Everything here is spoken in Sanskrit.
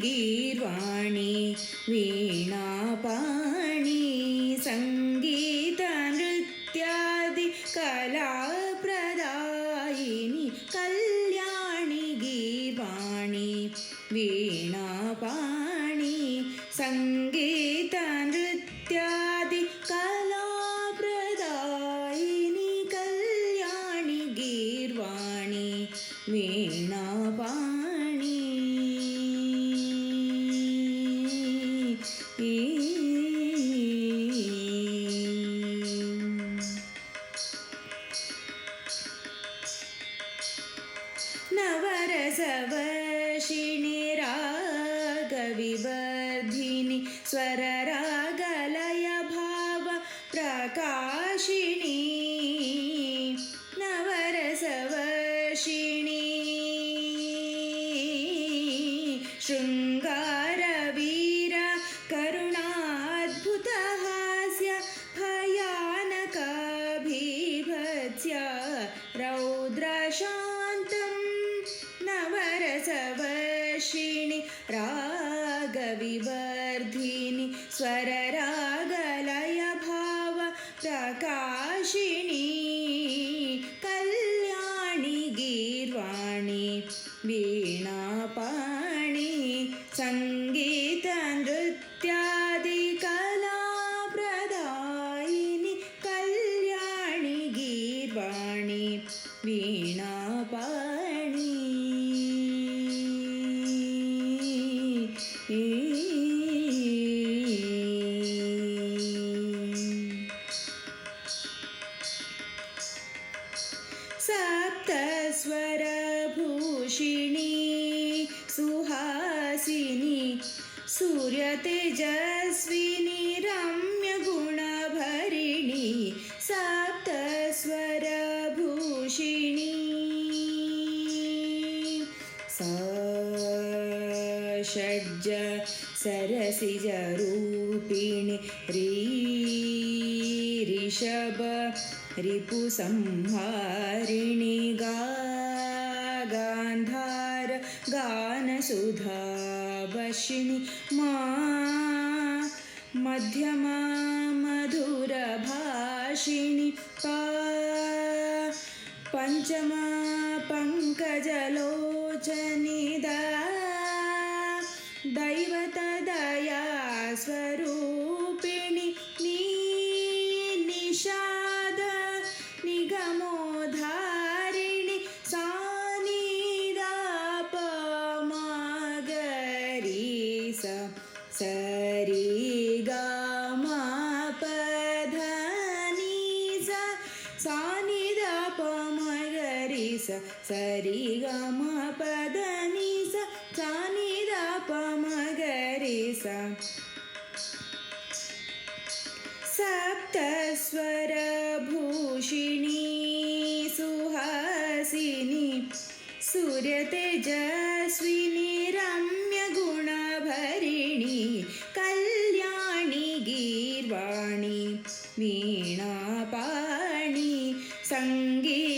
ഗീർവാണി വീണാപാണി സംഗീത നൃത്യാദി കലാപ്രദായിനി കല്യാണി ഗീർവാണി വീണാപാണി സംഗീത रागविवर्धिनि स्वररागलय भाव प्रकाशिनी नवरसवर्षिणि। शृङ्गारवीर करुणाद्भुतहास्य भयानकाभिभत्स्य रौद्रशान्तं नवरसवर्षिणि। रागविवर्धिनि स्वररागलय भाव प्रकाशिनी कल्याणि गीर्वाणि वीणापाणि सङ्गीतनृत्यादिकलाप्रदायिनि कल्याणि गीर्वाणि सप्तस्वरभूषिणी सुहासिनी सूर्यतेजस्विनी रम्यगुणभरिणी सप्तस्वरभूषिणी। षड्ज सरसिजरूपिणि ऋषभ रिपुसंहारिणि गा गान्धार गानसुधावशिणि मा मध्यमा मधुरभाषिणि पा पञ्चमा पङ्कजलोचनिदा दैवतदया स्वरूपिणि सा निदा पमगरिस सरि गमपदमिस सा निदापमगरिस सप्त स्वरभूषिणि सुहसिनि सुरतेजस्विनी रम्य गुणभरिणि कल्याणि गीर्वाणि वीणापा ಸಂಗೀತ